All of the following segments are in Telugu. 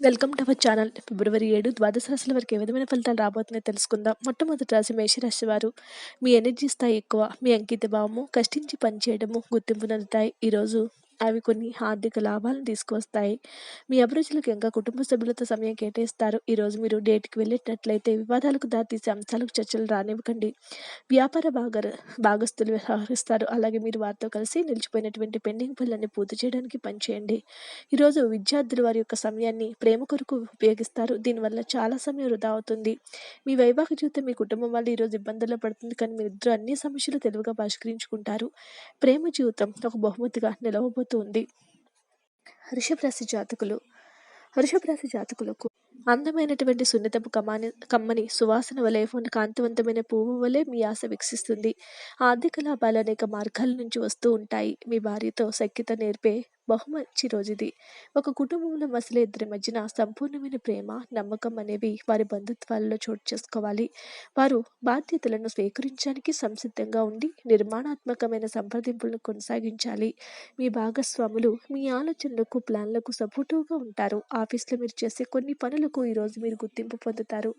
వెల్కమ్ టు అవర్ ఛానల్ ఫిబ్రవరి ఏడు ద్వాదశ రాశుల వరకు ఏ విధమైన ఫలితాలు రాబోతున్నాయో తెలుసుకుందాం. మొట్టమొదటి రాశి మేషరాశి వారు మీ ఎనర్జీ స్థాయి ఎక్కువ మీ అంకిత భావము కష్టించి పనిచేయడము గుర్తింపునందుతాయి ఈరోజు అవి కొన్ని ఆర్థిక లాభాలను తీసుకువస్తాయి మీ అభిరుచులకు ఇంకా కుటుంబ సభ్యులతో సమయం కేటాయిస్తారు. ఈరోజు మీరు డేట్కి వెళ్ళేటట్లయితే వివాదాలకు దారితీసే అంశాలకు చర్చలు రానివ్వకండి. వ్యాపార భాగ భాగస్తులు వ్యవహరిస్తారు. అలాగే మీరు వారితో కలిసి నిలిచిపోయినటువంటి పెండింగ్ పనులన్నీ పూర్తి చేయడానికి పనిచేయండి. ఈరోజు విద్యార్థులు వారి యొక్క సమయాన్ని ప్రేమ కొరకు ఉపయోగిస్తారు. దీనివల్ల చాలా సమయం వృధా అవుతుంది. మీ వైవాహిక జీవితం మీ కుటుంబం వల్ల ఈరోజు ఇబ్బందుల్లో పడుతుంది. కానీ మీరిద్దరూ అన్ని సమస్యలు తెలివిగా పరిష్కరించుకుంటారు. ప్రేమ జీవితం ఒక బహుమతిగా నిలవబోతుంది అవుతుంది వృషభరాశి జాతకులు వృషభరాశి జాతకులకు అందమైనటువంటి సున్నితపు కమాని కమ్మని సువాసన వలె ఉన్న కాంతివంతమైన పువ్వు వలె మీ ఆశ వికసిస్తుంది. ఆర్థిక లాభాలు అనేక మార్గాల నుంచి వస్తూ ఉంటాయి. మీ భార్యతో సఖ్యత నేర్పే బహుమంచి రోజు ఇది ఒక కుటుంబంలో మసలే ఇద్దరి మధ్యన సంపూర్ణమైన ప్రేమ నమ్మకం అనేవి వారి బంధుత్వాలలో చోటు చేసుకోవాలి. వారు బాధ్యతలను స్వీకరించడానికి సంసిద్ధంగా ఉండి నిర్మాణాత్మకమైన సంప్రదింపులను కొనసాగించాలి. మీ భాగస్వాములు మీ ఆలోచనలకు ప్లాన్లకు సపోర్టివ్గా ఉంటారు. ఆఫీస్లో మీరు చేసే కొన్ని పనులకు ఈరోజు మీరు గుర్తింపు పొందుతారు.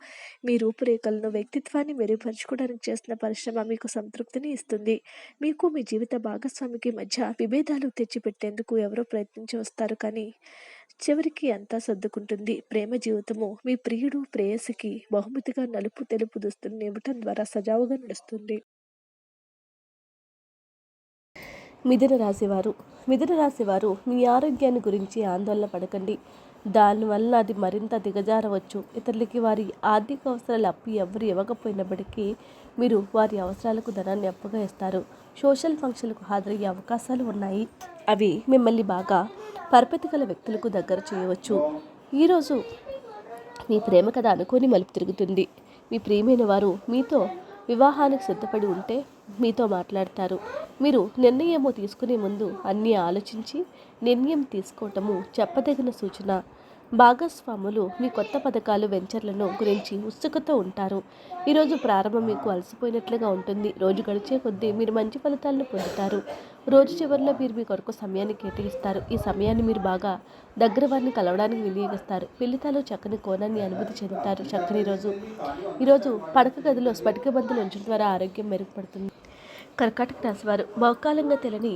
మీ రూపురేఖలను వ్యక్తిత్వాన్ని మెరుగుపరచుకోవడానికి చేసిన పరిశ్రమ మీకు సంతృప్తిని ఇస్తుంది. మీకు మీ జీవిత భాగస్వామికి మధ్య విభేదాలు తెచ్చిపెట్టేందుకు ఎవరు ప్రయత్నించి వస్తారు కానీ చివరికి అంతా సర్దుకుంటుంది. ప్రేమ జీవితము మీ ప్రియుడు ప్రేయసికి బహుమతిగా నలుపు తెలుపు దుస్తులను ఇవ్వటం ద్వారా సజావుగా నడుస్తుంది. మిథున రాశివారు మిథున రాశివారు మీ ఆరోగ్యాన్ని గురించి ఆందోళన పడకండి. దానివల్ల అది మరింత దిగజారవచ్చు. ఇతరులకి వారి ఆర్థిక అవసరాలు అప్పు ఎవరు ఇవ్వకపోయినప్పటికీ మీరు వారి అవసరాలకు ధనాన్ని అప్పుగా ఇస్తారు. సోషల్ ఫంక్షన్లకు హాజరయ్యే అవకాశాలు ఉన్నాయి. అవి మిమ్మల్ని బాగా పరపతి గల వ్యక్తులకు దగ్గర చేయవచ్చు. ఈరోజు మీ ప్రేమ కథ అనుకోని మలుపు తిరుగుతుంది. మీ ప్రియమైన వారు మీతో వివాహానికి సిద్ధపడి ఉంటే మీతో మాట్లాడతారు. మీరు నిర్ణయము తీసుకునే ముందు అన్నీ ఆలోచించి నిర్ణయం తీసుకోవటము చెప్పదగిన సూచన. భాగస్వాములు మీ కొత్త పథకాలు వెంచర్లను గురించి ఉత్సుకత ఉంటారు. ఈరోజు ప్రారంభం మీకు అలసిపోయినట్లుగా ఉంటుంది. రోజు గడిచే కొద్దీ మీరు మంచి ఫలితాలను పొందుతారు. రోజు చివరిలో మీరు మీ కొరకు సమయాన్ని కేటాయిస్తారు. ఈ సమయాన్ని మీరు బాగా దగ్గర వారిని కలవడానికి వినియోగిస్తారు. పెళ్ళితాలు చక్కని కోణాన్ని అనుభూతి చెందుతారు. చక్కని రోజు. ఈరోజు పడక గదిలో స్ఫటిక బంతులు ఉంచడం ద్వారా ఆరోగ్యం మెరుగుపడుతుంది. కర్కాటక రాశివారు బహుకాలంగా తెలియని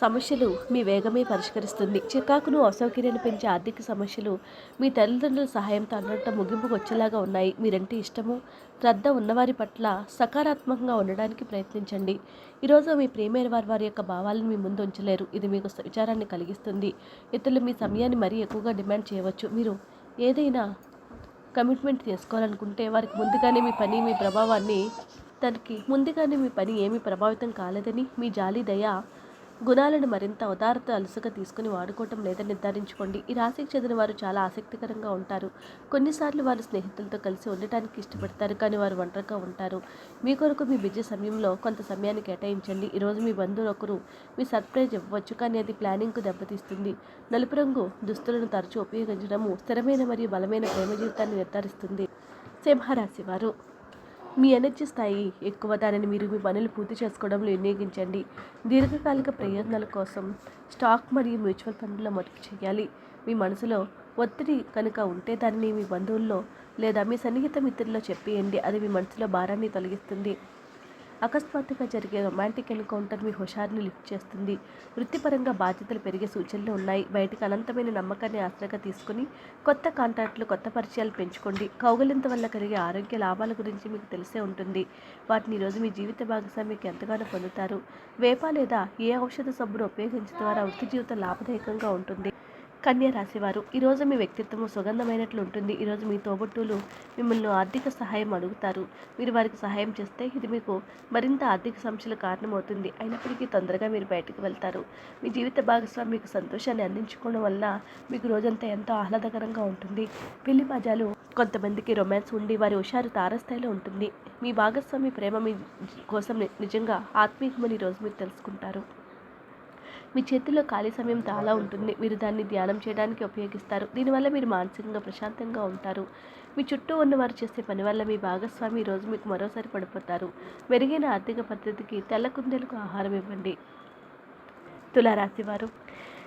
సమస్యలు మీ వేగమే పరిష్కరిస్తుంది. చికాకును అసౌకర్యాన్ని పెంచే ఆర్థిక సమస్యలు మీ తల్లిదండ్రుల సహాయంతో అన్నట్టు ముగింపుకు వచ్చేలాగా ఉన్నాయి. మీరంటే ఇష్టము. శ్రద్ధ ఉన్నవారి పట్ల సకారాత్మకంగా ఉండడానికి ప్రయత్నించండి. ఈరోజు మీ ప్రేమైన వారి వారి యొక్క భావాలను మీ ముందు ఉంచలేరు. ఇది మీకు విచారాన్ని కలిగిస్తుంది. ఇతరులు మీ సమయాన్ని మరీ ఎక్కువగా డిమాండ్ చేయవచ్చు. మీరు ఏదైనా కమిట్మెంట్ చేసుకోవాలనుకుంటే వారికి ముందుగానే మీ పని మీ ప్రభావాన్ని తనకి ముందుగానే మీ పని ఏమీ ప్రభావితం కాలేదని మీ జాలి దయ గుణాలను మరింత ఉదారత అలుసుగా తీసుకుని వాడుకోవటం లేదని నిర్ధారించుకోండి. ఈ రాశికి చెందిన వారు చాలా ఆసక్తికరంగా ఉంటారు. కొన్నిసార్లు వారు స్నేహితులతో కలిసి ఉండటానికి ఇష్టపడతారు కానీ వారు ఒంటరిగా ఉంటారు. మీ కొరకు మీ బిజీ సమయంలో కొంత సమయాన్ని కేటాయించండి. ఈరోజు మీ బంధువులు ఒకరు మీ సర్ప్రైజ్ ఇవ్వవచ్చు కానీ అది ప్లానింగ్కు దెబ్బతీస్తుంది. నలుపు రంగు దుస్తులను తరచూ ఉపయోగించడము స్థిరమైన మరియు బలమైన ప్రేమ జీవితాన్ని నిర్ధారిస్తుంది. సింహరాశి వారు మీ ఎనర్జీ స్థాయి ఎక్కువ దానిని మీరు మీ పనులు పూర్తి చేసుకోవడంలో వినియోగించండి. దీర్ఘకాలిక ప్రయోజనాల కోసం స్టాక్ మరియు మ్యూచువల్ ఫండ్లో మదుపు చేయాలి. మీ మనసులో ఒత్తిడి కనుక ఉంటే దానిని మీ బంధువుల్లో లేదా మీ సన్నిహిత మిత్రుల్లో చెప్పేయండి. అది మీ మనసులో భారాన్ని తొలగిస్తుంది. అకస్మాత్తుగా జరిగే రొమాంటిక్ ఎన్కౌంటర్ మీ హుషారుని లిఫ్ట్ చేస్తుంది. వృత్తిపరంగా బాధ్యతలు పెరిగే సూచనలు ఉన్నాయి. బయటకు అనంతమైన నమ్మకాన్ని ఆసరాగా తీసుకుని కొత్త కాంటాక్ట్లు కొత్త పరిచయాలు పెంచుకోండి. కౌగలింత వల్ల కలిగే ఆరోగ్య లాభాల గురించి మీకు తెలిసే ఉంటుంది. వాటిని ఈరోజు మీ జీవిత భాగస్వామికి ఎంతగానో పొందుతారు. వేప లేదా ఏ ఔషధ సబ్బును ఉపయోగించడం ద్వారా వృత్తి జీవితం లాభదాయకంగా ఉంటుంది. కన్య రాశివారు. ఈరోజు మీ వ్యక్తిత్వం సుగంధమైనట్లు ఉంటుంది. ఈరోజు మీ తోబుట్టులు మిమ్మల్ని ఆర్థిక సహాయం అడుగుతారు. మీరు వారికి సహాయం చేస్తే ఇది మీకు మరింత ఆర్థిక సమస్యలు కారణమవుతుంది. అయినప్పటికీ తొందరగా మీరు బయటకు వెళ్తారు. మీ జీవిత భాగస్వామి మీకు సంతోషాన్ని అందించుకోవడం వల్ల మీకు రోజంతా ఎంతో ఆహ్లాదకరంగా ఉంటుంది. పెళ్ళి మజాలు కొంతమందికి రొమాన్స్ ఉండి వారి హుషారు తారస్థాయిలో ఉంటుంది. మీ భాగస్వామి ప్రేమ మీ కోసం నిజంగా ఆత్మీయమని ఈరోజు మీరు తెలుసుకుంటారు. మీ చేతిలో ఖాళీ సమయం చాలా ఉంటుంది. మీరు దాన్ని ధ్యానం చేయడానికి ఉపయోగిస్తారు. దీనివల్ల మీరు మానసికంగా ప్రశాంతంగా ఉంటారు. మీ చుట్టూ ఉన్నవారు చేసే పని వల్ల మీ భాగస్వామి ఈరోజు రోజు మీకు మరోసారి పడిపోతారు. మెరుగైన ఆర్థిక పద్ధతికి తెల్ల కుందేలకు ఆహారం ఇవ్వండి. తులారాశి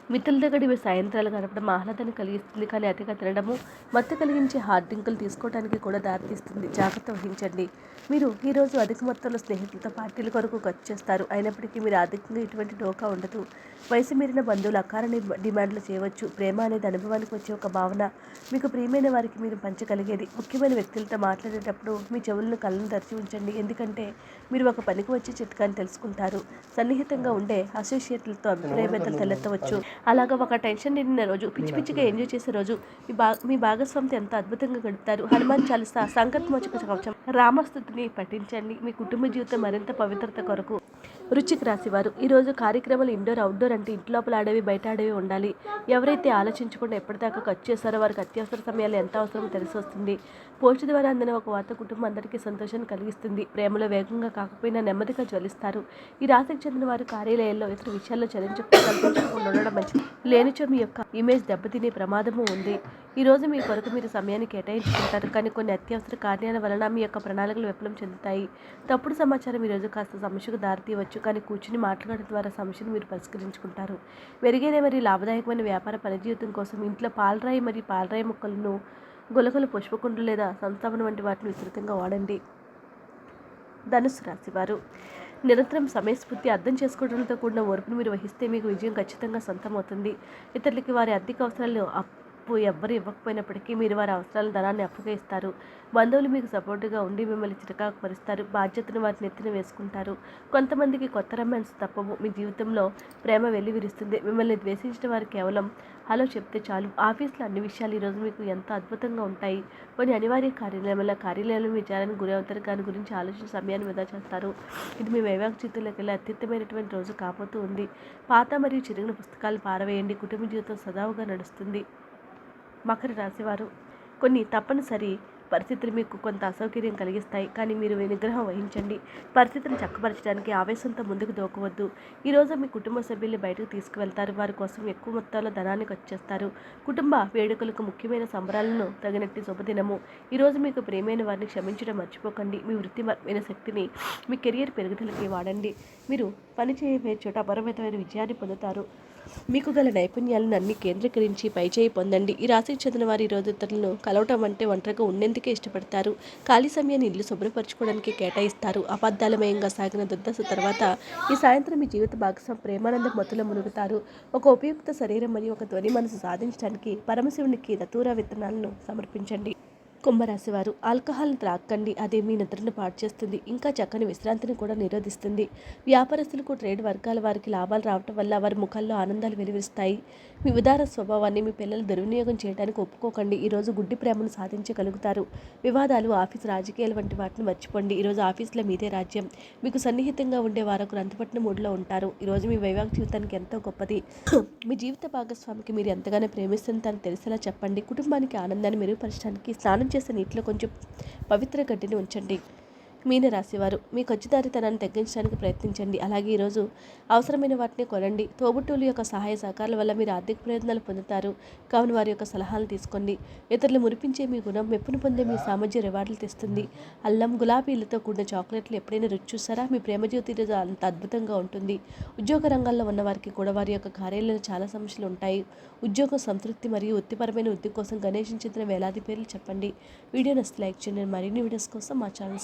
వారు మిత్రులతో గడిపే సాయంత్రాలు గడపడం ఆహ్లాదాన్ని కలిగిస్తుంది కానీ అతిగా తినడము మత్తు కలిగించే హార్డ్ డ్రింకులు తీసుకోవడానికి కూడా దారితీస్తుంది. జాగ్రత్త వహించండి. మీరు ఈరోజు అధిక మొత్తంలో స్నేహితులతో పార్టీల కొరకు ఖర్చు చేస్తారు అయినప్పటికీ మీరు ఆర్థికంగా ఎటువంటి డోకా ఉండదు. వయసు మీరిన బంధువులు అకార డిమాండ్లు చేయవచ్చు. ప్రేమ అనేది అనుభవానికి వచ్చే ఒక భావన. మీకు ప్రియమైన వారికి మీరు పంచగలిగేది ముఖ్యమైన వ్యక్తులతో మాట్లాడేటప్పుడు మీ చెవులను కళ్ళను తెరిచి ఉంచండి. ఎందుకంటే మీరు ఒక పనికి వచ్చే చిట్కాన్ని తెలుసుకుంటారు. సన్నిహితంగా ఉండే అసోసియేట్లతో అభిప్రాయ తలెత్తవచ్చు. అలాగా ఒక టెన్షన్ నిండిన రోజు పిచ్చి పిచ్చిగా ఎంజాయ్ చేసే రోజు మీ బా మీ భాగస్వామితో ఎంత అద్భుతంగా గడుపుతారు. హనుమాన్ చాలీసా సంకట్మోచక కవచం రామస్థుతిని పఠించండి. మీ కుటుంబ జీవితం మరింత పవిత్రత కొరకు రుచికి రాసేవారు. ఈరోజు కార్యక్రమాలు ఇండోర్ అవుట్డోర్ అంటే ఇంటి లోపల ఆడేవి బయట ఆడేవి ఉండాలి. ఎవరైతే ఆలోచించకుండా ఎప్పటిదాకా ఖర్చు చేస్తారో వారికి అత్యవసర సమయాలు ఎంత అవసరమో తెలిసి వస్తుంది. పోస్ట్ ద్వారా అందిన ఒక వార్త కుటుంబం అందరికీ సంతోషాన్ని కలిగిస్తుంది. ప్రేమలో వేగంగా కాకపోయినా నెమ్మదిగా జ్వలిస్తారు. ఈ రాశికి చెందిన వారు కార్యాలయాల్లో ఇతర విషయాల్లో చలించకుండా ఉండడం లేనిచో మీ యొక్క ఇమేజ్ దెబ్బతినే ప్రమాదము ఉంది. ఈరోజు మీ కొరకు మీరు సమయాన్ని కేటాయించుకుంటారు. కానీ కొన్ని అత్యవసర కార్యాల వలన మీ యొక్క ప్రణాళికలు విఫలం చెందుతాయి. తప్పుడు సమాచారం ఈ రోజు కాస్త సమస్యకు దారితీయవచ్చు. కానీ కూర్చుని మాట్లాడడం ద్వారా సమస్యను మీరు పరిష్కరించుకుంటారు. మెరుగైన మరియు లాభదాయకమైన వ్యాపార పనిజీవితం కోసం ఇంట్లో పాలరాయి మరియు పాలరాయి మొక్కలను గులకలు పుష్పకుండ్లు లేదా సంస్థాపన వంటి వాటిని విస్తృతంగా వాడండి. ధనుసు రాశివారు నిరంతరం సమయస్ఫూర్తి అర్థం చేసుకోవడంతో కూడిన ఓర్పును మీరు వహిస్తే మీకు విజయం ఖచ్చితంగా సొంతమవుతుంది. ఇతరులకి వారి ఆర్థిక అవసరాలు అప్పు ఎవ్వరు ఇవ్వకపోయినప్పటికీ మీరు వారి అవసరాల ధనాన్ని అప్పుగా ఇస్తారు. బంధువులు మీకు సపోర్టుగా ఉండి మిమ్మల్ని చిరకాకు పరుస్తారు బాధ్యతను వారి నెత్తిన వేసుకుంటారు. కొంతమందికి కొత్త రొమాన్స్ తప్పవు. మీ జీవితంలో ప్రేమ వెళ్ళి విరుస్తుంది. మిమ్మల్ని ద్వేషించిన వారు కేవలం హలో చెప్తే చాలు. ఆఫీస్లో అన్ని విషయాలు ఈరోజు మీకు ఎంత అద్భుతంగా ఉంటాయి. కొన్ని అనివార్య కార్యాలయం వల్ల కార్యాలయంలో జాలని గురి అవుతారు దాని గురించి ఆలోచన సమయాన్ని వృధా చేస్తారు. ఇది మీ వైవాహిక జీవితంలోకి వెళ్ళి అత్యుత్తమైనటువంటి రోజు కాబోతూ ఉంది. పాత మరియు చిరిగిన పుస్తకాలు పారవేయండి. కుటుంబ జీవితం సదావుగా నడుస్తుంది. మకర రాశివారు. కొన్ని తప్పనిసరి పరిస్థితులు మీకు కొంత అసౌకర్యం కలిగిస్తాయి. కానీ మీరు నిగ్రహం వహించండి. పరిస్థితిని చక్కపరచడానికి ఆవేశంతో ముందుకు దూకవద్దు. ఈరోజు మీ కుటుంబ సభ్యుల్ని బయటకు తీసుకువెళ్తారు. వారి కోసం ఎక్కువ మొత్తంలో ధనాన్ని ఖర్చు చేస్తారు. కుటుంబ వేడుకలకు ముఖ్యమైన సంబరాలను తగినట్టు శుభదినము. ఈరోజు మీకు ప్రేమైన వారిని క్షమించడం మర్చిపోకండి. మీ వృత్తిపరమైన శక్తిని మీ కెరియర్ పెరుగుదలకి వాడండి. మీరు పనిచేయబోయే చోట అపరిమితమైన విజయాన్ని పొందుతారు. మీకు గల నైపుణ్యాలను అన్ని కేంద్రీకరించి పైచేయి పొందండి. ఈ రాశికి చెందిన వారి ఈ రోజు ఇతరులను కలవటం అంటే ఒంటరిగా ఉండేందుకే ఇష్టపడతారు. ఖాళీ సమయాన్ని ఇల్లు శుభ్రపరచుకోవడానికి కేటాయిస్తారు. అబద్ధాలమయంగా సాగిన దుర్దశ తర్వాత ఈ సాయంత్రం మీ జీవిత భాగస్వామి ప్రేమానంద మత్తులో మునుగుతారు. ఒక ఉపయుక్త శరీరం మరియు ఒక ధ్వని మనసు సాధించడానికి పరమశివునికి దతూరా విత్తనాలను సమర్పించండి. కుంభరాశి వారు ఆల్కహాల్ని త్రాక్కండి అది మీ నిద్రను పాడు చేస్తుంది ఇంకా చక్కని విశ్రాంతిని కూడా నిరోధిస్తుంది. వ్యాపారస్తులకు ట్రేడ్ వర్గాల వారికి లాభాలు రావటం వల్ల వారి ముఖాల్లో ఆనందాలు వెలువరిస్తాయి. మీ ఉదార స్వభావాన్ని మీ పిల్లలు దుర్వినియోగం చేయడానికి ఒప్పుకోకండి ఈరోజు గుడ్డి ప్రేమను సాధించగలుగుతారు. వివాదాలు ఆఫీస్ రాజకీయాలు వంటి వాటిని మర్చిపోండి ఈరోజు ఆఫీసులో మీదే రాజ్యం. మీకు సన్నిహితంగా ఉండే వారు అంతుపట్టిన మూడులో ఉంటారు. ఈరోజు మీ వైవాహిక జీవితానికి ఎంతో గొప్పది. మీ జీవిత భాగస్వామికి మీరు ఎంతగానో ప్రేమిస్తుందని తెలిసేలా చెప్పండి. కుటుంబానికి ఆనందాన్ని మెరుగుపరచడానికి స్నానం చేసిన నీటిలో కొంచెం పవిత్ర గడ్డిని ఉంచండి. మీన రాశివారు మీ ఖచ్చితారితనాన్ని తగ్గించడానికి ప్రయత్నించండి. అలాగే ఈరోజు అవసరమైన వాటిని కొనండి. తోబుట్టువుల యొక్క సహాయ సహకారాల వల్ల మీరు ఆర్థిక ప్రయోజనాలు పొందుతారు. కావున వారి యొక్క సలహాలు తీసుకోండి. ఇతరులు మురిపించే మీ గుణం మెప్పును పొందే మీ సామర్థ్య రివార్డులు తెస్తుంది. అల్లం గులాబీలతో కూడిన చాక్లెట్లు ఎప్పుడైనా రుచి చూసారా మీ ప్రేమ ఈరోజు అంత అద్భుతంగా ఉంటుంది. ఉద్యోగ రంగాల్లో ఉన్న వారికి కూడా వారి యొక్క కార్యాలయంలో చాలా సమస్యలు ఉంటాయి. ఉద్యోగ సంతృప్తి మరియు వృత్తిపరమైన వృద్ధి కోసం గణేష్ చెందిన వేలాది పేర్లు చెప్పండి. వీడియో నచ్చితే లైక్ చేయండి. మరిన్ని వీడియోస్ కోసం మా ఛానల్